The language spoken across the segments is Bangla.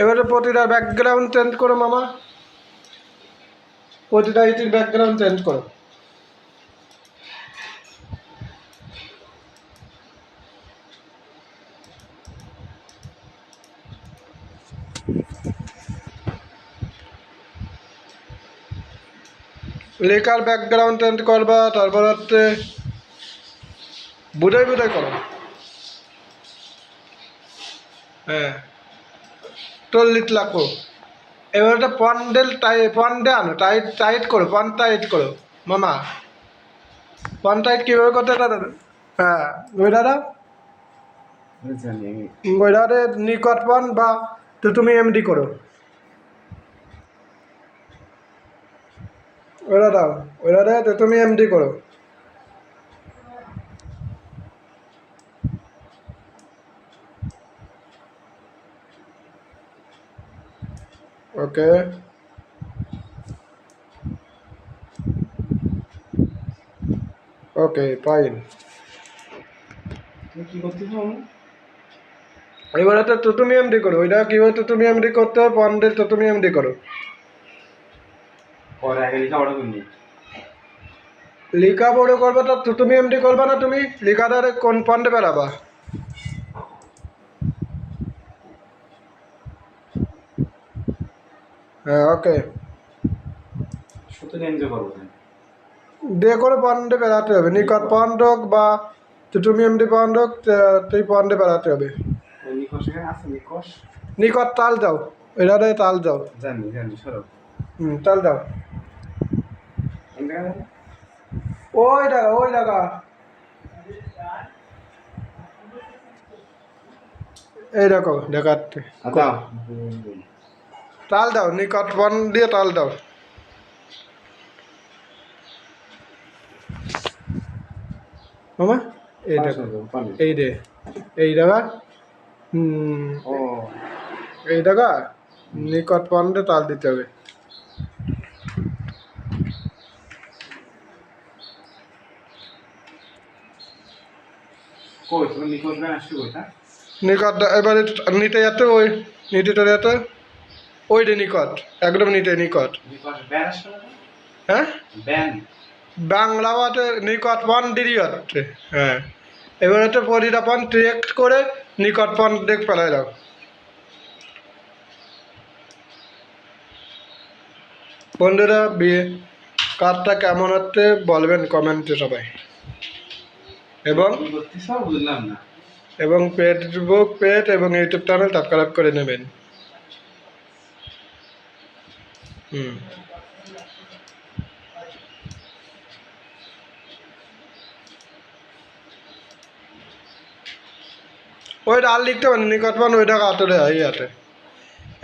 এবারে প্রতিটা ব্যাকগ্রাউন্ড চেঞ্জ করো মামা। প্রতিটা ইটির ব্যাকগ্রাউন্ড চেঞ্জ করো। লেখার ব্যাকগ্রাউন্ড চেঞ্জ করবা, তারপর হচ্ছে বুঝাই বুঝাই করো। হ্যাঁ। চল্লিশ লাখ এবারে পন্ডেল টাই, পন্ডে আনো টাইট টাইট করো পন টাইট করো, মামা। পন টাইট কীভাবে করতে দাদা হ্যাঁ দাও জানি? আমি ওইটারে নিকট পন বা তো তুমি এমডি করো। ওইটা দাও ওইটারে তো তুমি এমডি করো। ওকে। Okay fine. এবারে তো তুমি এমডি করো ওইটা কীভাবে তুমি এমডি করতে হবে পন্ডেল তুমি এমডি করো। লেখা বড় লিখা করবে তো তুমি এমডি করবে না তুমি? লিখাটারে কোন পন্ডে বেড়াবা? হ্যাঁ ওকে। যে কোনো পন্ডে বেড়াতে হবে। নিকট পন্ড হোক বা তুমি এমডি তে- তুই পন্ডে বেড়াতে হবে। নিকট তাল যাও এটাতে তাল যাও জানি জানি সরব হুম তাল যাও ওই টাকা ওই টাকা এই দেখো দেখাচ্ছে। তাল দাও নিকট বন দিয়ে তাল দাও। মামা এই দেখো এই রে এই ও। এই জায়গা নিকট পন্ডে তাল দিতে হবে। তা নিকট এবারে নিতে যাতে ওই নিতে চলে যেতে। ওই রে নিকট একদম নিতে নিকট হ্যাঁ? বাংলা বাতে নিকট পন দিদি হচ্ছে হ্যাঁ। এবারে তো পরিরাপন ট্রেক্ট করে নিকট পন দেখ পেলাই দাও। বন্ধুরা বিয়ে কার্ডটা কেমন হচ্ছে বলবেন কমেন্টে সবাই। এবং এবং ফেসবুক পেজ এবং ইউটিউব চ্যানেল সাবস্ক্রাইব করে নেবেন হুম ওইটা আর লিখতে পারেন নিকটমান ওইটা কাতরে হয় ইয়াতে।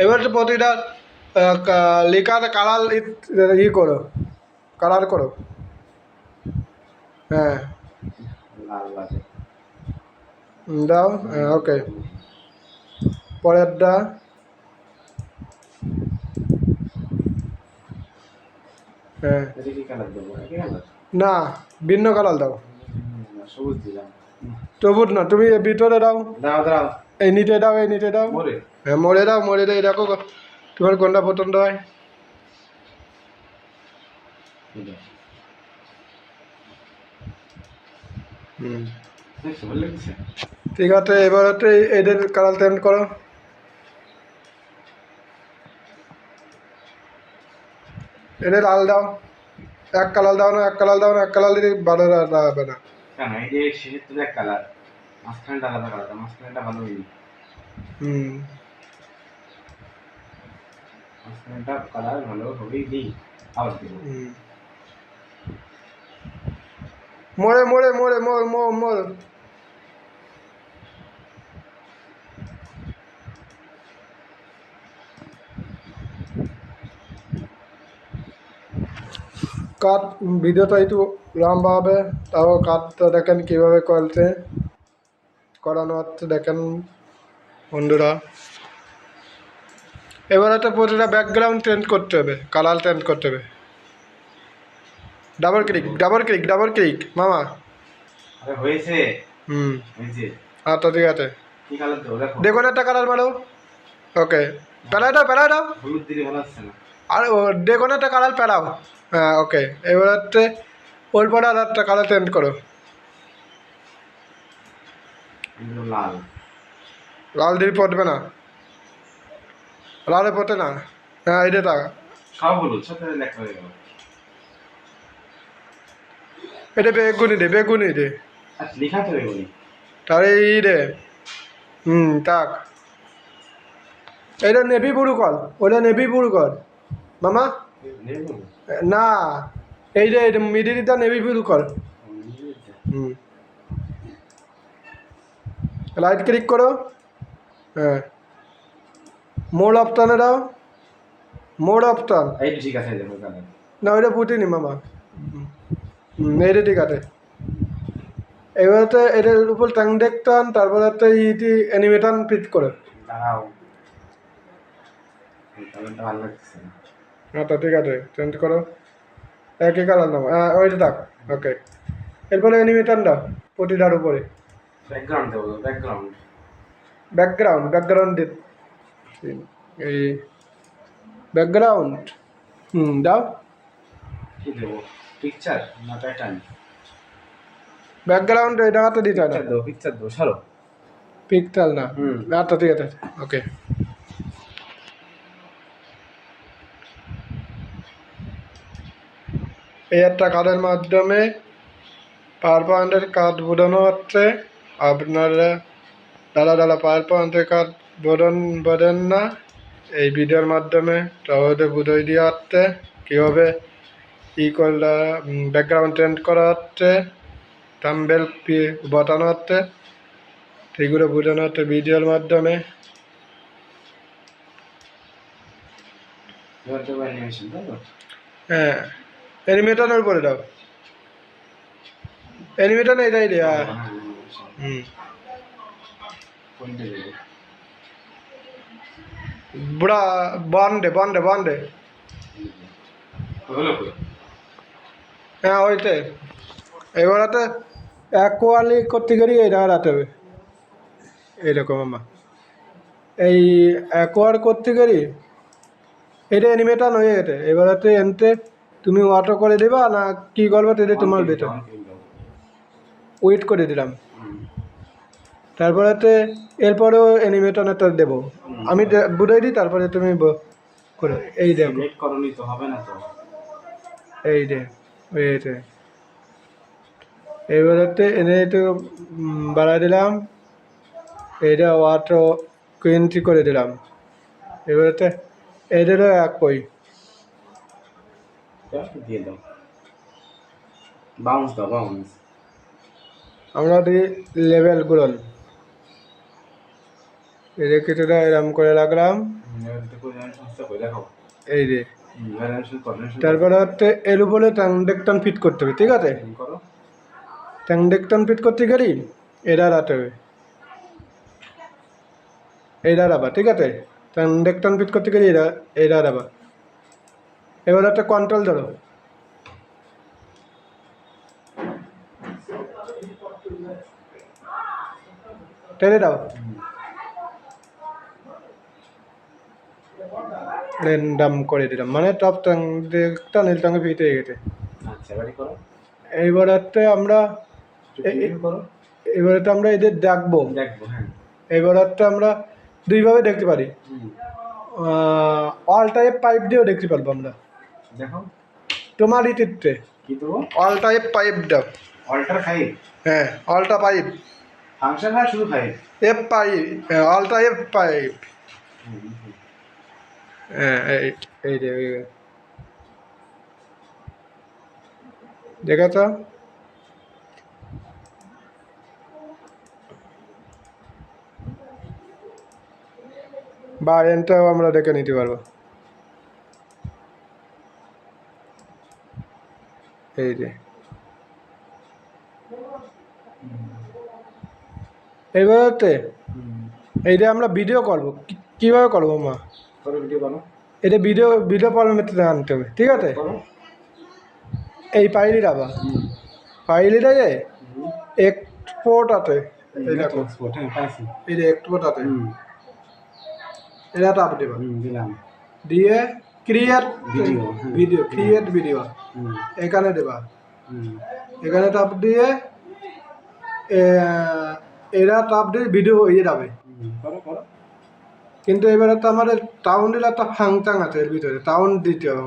এবার তো প্রতিটা লেখাতে কালার ই করো কালার করো। হ্যাঁ। দাও হ্যাঁ ওকে পরেরটা। হ্যাঁ। না ভিন্ন কালার দাও। সবুজ দিলাম। না তুমি ভিতরে দাও। দাও দাও। এই নিচে দাও এই নিচে দাও। হ্যাঁ মরে দাও মরে দাও দেখো তোমার কোনটা পছন্দ হয়? ঠিক আছে এবার হচ্ছে এদের কালার চেঞ্জ করো। এদের লাল দাও এক কালার দাও না এক কালার দাও না এক কালার দিলে ভালো হবে না। কেন? এই যে শেষের তো এক কালার মাঝখানটা আলাদা কালার মাঝখানটা ভালো হয়নি। হুম। মাঝখানটা কালার ভালো হবেই দিই আবার দেবো। হুম। মোড়ে মোড়ে মোড়ে মোড় মোড় মোড় কাঠ ভিডিওটা একটু লম্বা হবে তাও কাঠটা দেখেন কীভাবে করছে। করানো হচ্ছে দেখেন বন্ধুরা। এবারে তো প্রতিটা ব্যাকগ্রাউন্ড চেঞ্জ করতে হবে কালার চেঞ্জ করতে হবে। Double click double click double click মামা। হয়েছে? হুম। আচ্ছা ঠিক আছে। দেখো। দেখুন একটা কালার মারো। ওকে প্যারাই দাও প্যারাই দাও। না। আর ও যে একটা কালার প্যারাও হ্যাঁ ওকে এবার হচ্ছে ওর পরে আর একটা কালার চেঞ্জ করো। লাল। লাল দিয়ে পড়বে না। লালে পড়তে না। হ্যাঁ এটা টাকা এটা বেগুনি দে বেগুনি দে। আচ্ছা তাহলে এই রে হুম তাক এটা নেভি বুড়ু কর ওটা নেভি বুড়ু কর মামা? না এই রে মিডিলটা নেভি বুড়ু কর। হুম। রাইট ক্লিক করো। হ্যাঁ। মোড অপশানে দাও। মোড অপশান এই ঠিক আছে না ওইটা ফুটিনি মামা। হুম এইটা ঠিক আছে। এবারে এটার উপর ট্রানজেকশন তারপরে একটা ইটি অ্যানিমেশন ফিট করে। দাঁড়াও। ভালো লাগছে আচ্ছা ঠিক আছে চেঞ্জ করো। একই কালার নাও হ্যাঁ ওইটা থাক ওকে এরপরে দাও প্রতিটার উপরে। ব্যাকগ্রাউন্ড দেবো ব্যাকগ্রাউন্ড ব্যাকগ্রাউন্ড ব্যাকগ্রাউন্ড এই ব্যাকগ্রাউন্ড হুম দাও। কি দেবো? পিকচার না প্যাটার্ন ব্যাকগ্রাউন্ড এই জায়গাতে দিতে হয় না। পিকচার দেবো পিকচার সরো। পিক্সেল না। হুম। আচ্ছা ঠিক আছে ওকে একটা কার্ডের মাধ্যমে পাওয়ার পয়েন্টের কার্ড বোঝানো হচ্ছে। আপনারা দাদা দাদা পাওয়ার পয়েন্টের কার্ড বোধন বোধেন না। এই ভিডিওর মাধ্যমে তাহলে বুঝিয়ে দেওয়া হচ্ছে কীভাবে ই করলে ব্যাকগ্রাউন্ড চেঞ্জ করা হচ্ছে থাম্বেল বসানো হচ্ছে সেগুলো বোঝানো হচ্ছে ভিডিওর মাধ্যমে। হ্যাঁ। অ্যানিমেটনের উপরে দাও। অ্যানিমেটন এটাই রে হ্যাঁ হ্যাঁ, হুম বুড়া বন্ডে বন্ডে বন্ডে। হ্যাঁ ওইটাই। এবারে অ্যাকোয়ালি করতে গেলে এটা হারাতে হবে। এইরকম আমার। এই অ্যাকোয়ার করতে গেলে এটা অ্যানিমেটন হয়ে গেছে এবারে এনতে তুমি অটো করে দেবা না কি করবে সেটা তোমার বেতন। দেবো। ওয়েট করে দিলাম। হুম। তারপরে এরপরেও অ্যানিমেটনেরটা দেবো। আমি বুঝাই দিই তারপরে তুমি করে এই তো এই দে এই যে এবারেতে এনে একটু বাড়াই দিলাম। এইটা ওয়াটও কুইন্টি করে দিলাম। এবারেতে এদেরও এক কই দিয়ে আমরা দিই লেভেল গুলন। এদের কিছুটা এরম করে দেখাও এই রে। তারপরে হচ্ছে এর উপরে ট্রানজেকশন ফিট করতে হবে, ঠিক আছে? ট্রানজেকশন ফিট করতে গেলি এরা রাতে হবে। এরা রাখবা ঠিক আছে? ট্রানজেকশন ফিট করতে গেলে এরা এরা রাখবা এবার একটা কন্ট্রোল ধরো। টেনে দাও। র্যান্ডাম করে দিলাম। মানে টপ ট্রানজেকশন এর সঙ্গে ফিট গেছে। আচ্ছা এইবার আমরা একটু এ- এবারে তো আমরা এদের দেখব। দেখব হ্যাঁ। এবার হচ্ছে আমরা দুইভাবে দেখতে পারি। অল টাইপ পাইপ দিয়েও দেখতে পারব আমরা। দেখো। তোমার ইটিতে কি অল টাইপ পাইপ দাও অল্টার ফাইভ হ্যাঁ অলটা পাইপ ফাংশন হয় শুধু ফাইভ এফ পাইপ অলটা এফ পাইপ হ্যাঁ এই এই এই দেখেছ? বা এনটাও আমরা ডেকে নিতে পারব। এই যে। এবারে এইটা আমরা ভিডিও করব। কীভাবে করব মা? এটা ভিডিও ভিডিও ফরম্যাটে আনতে হবে ঠিক আছে? এই ফাইলটা আবার। ফাইলটা যে এক্সপোর্ট আছে। এই এক্সপোর্ট হ্যাঁ এই আছে। এটা টাপ দেবা দিলাম। দিয়ে ক্রিয়েট হ্যাঁ। ভিডিও ক্রিয়েট ভিডিও এখানে দেবা। এখানে টাপ দিয়ে এরা টাপ দিয়ে ভিডিও হয়ে যাবে। কিন্তু এবারে তো আমাদের টাউনের একটা ফাংচাং আছে এর ভিতরে টাউন দিতে হবে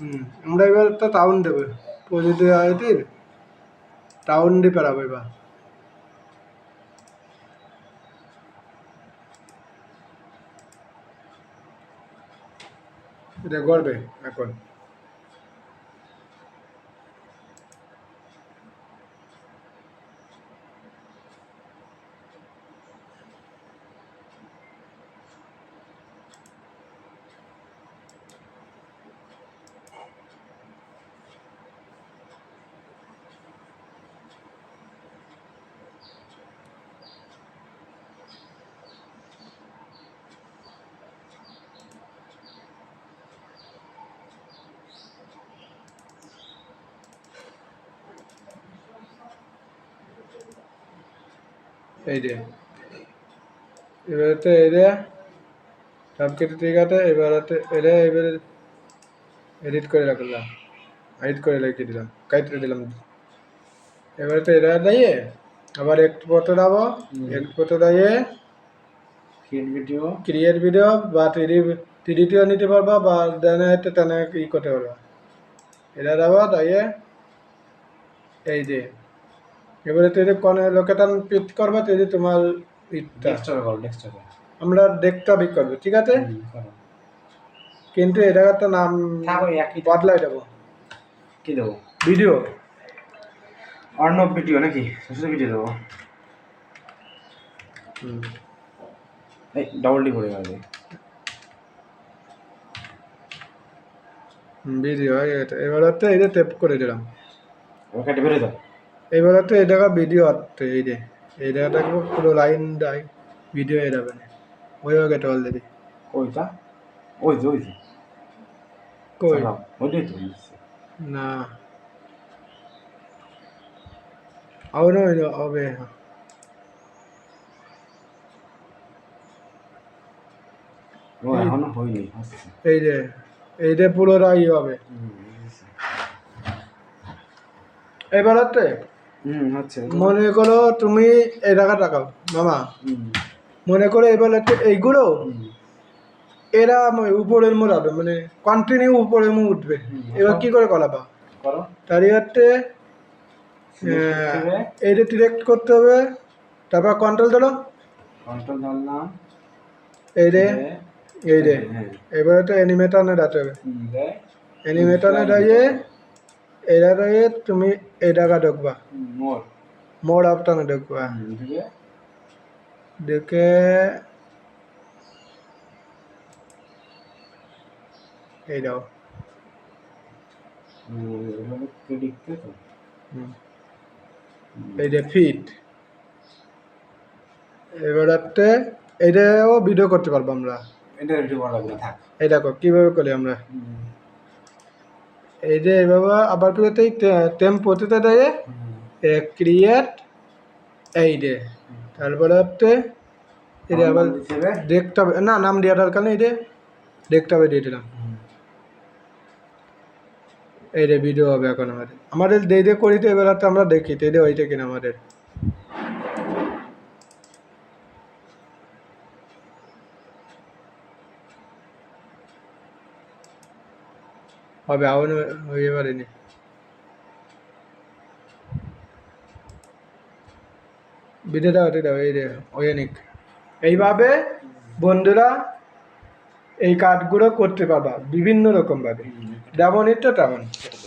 হুম আমরা এবার একটা টাউন দেবো। পজিটিভ টাউন দিয়ে পেরাবো এবার। এটা গর্বে এখন। এই যে এবারে এরে সব কিছু ঠিক আছে এবারে এরে এবারে এডিট করে রাখলাম। এডিট করে রেখে দিলাম কাইতে দিলাম। এবারে তো এরা দিয়ে আবার একটু ফটো দাবো হুম। দিয়ে ক্রিয়েট ভিডিও ক্রিয়েট ভিডিও বা থ্রি থ্রিটিও নিতে পারবা বা দেনে তেনে ই করতে পারবা। এটা দাবো দিয়ে এই যে এবারে তুই কোন লোকেশন পিক করবা তুই তোমার ইটা ডেস্কটপে করো ডেস্কটপে আমরা দেখতে বিক করব ঠিক আছে? কিন্তু এই জায়গাটা নাম বদলাই দেবো। কি দেবো? ভিডিও অর্ণব ভিডিও নাকি? শ্বশুর ভিডিও দেবো। এই ডবল ডি করে গেছে ভিডিও এবার হচ্ছে এই যে টেপ করে দিলাম। ওকে বেরো দাও এবার হচ্ছে এই জায়গা ভিডিও হচ্ছে এই যে এই জায়গাটা পুরো লাইন দেয় ভিডিও এ যাবে না। ওই হয়ে গেছে অলরেডি ওইটা ওই যে ওই যে। কই। ওইটাই তো না। আবার হইল হবে এখনও এই যে এই যে হবে। এবার হচ্ছে মনে করো তুমি এই টাকা টাকাও মামা। মনে করো এবার এইগুলো এরা ম- উপরের মোড় হবে মানে কন্টিনিউ উপরের মুখ উঠবে। এবার কি করে কলাবা Select করতে এইটা ডিরেক্ট করতে হবে। তারপর কন্ট্রোল ধরলাম। এই রে এই রে হ্যাঁ। এবার হচ্ছে অ্যানিমেটনে ডাকতে হবে। দেয়। দাঁড়িয়ে এটা দাঁড়িয়ে তুমি মোড় আপটানে ঢুকবা। হুম, ঢুকে। ঢুকে এই দাও। হুম, এভাবে কে লিখতে তো? হুম। এই যে ফিট। এবার হচ্ছে এটাও ভিডিও করতে পারব আমরা। এটা ভিডিও করা লাগবে থাক। দেখো কীভাবে করি আমরা? এই যে এইভাবে আবার ফিরতে টেম্পোতে দেয়। এ ক্রিয়েট এই যে। তারপরে হচ্ছে এই যে আবার। দেখতে হবে। না নাম দেওয়ার দরকার নেই এই যে। দেখতে হবে দিয়ে দিলাম। এই রে ভিডিও হবে এখন আমাদের। আমাদের দেই দে করিতে এবার আমরা দেখি তো এই যে ওইটা কিনা আমাদের। হবে আবার হয়ে পারেনি ভিডিওটা হতে দাও এই রে অয়ানিক। এইভাবে বন্ধুরা এই কাজগুলো করতে পারবা বিভিন্ন রকমভাবে। যেমন ইচ্ছা তেমন। দাও, দাও।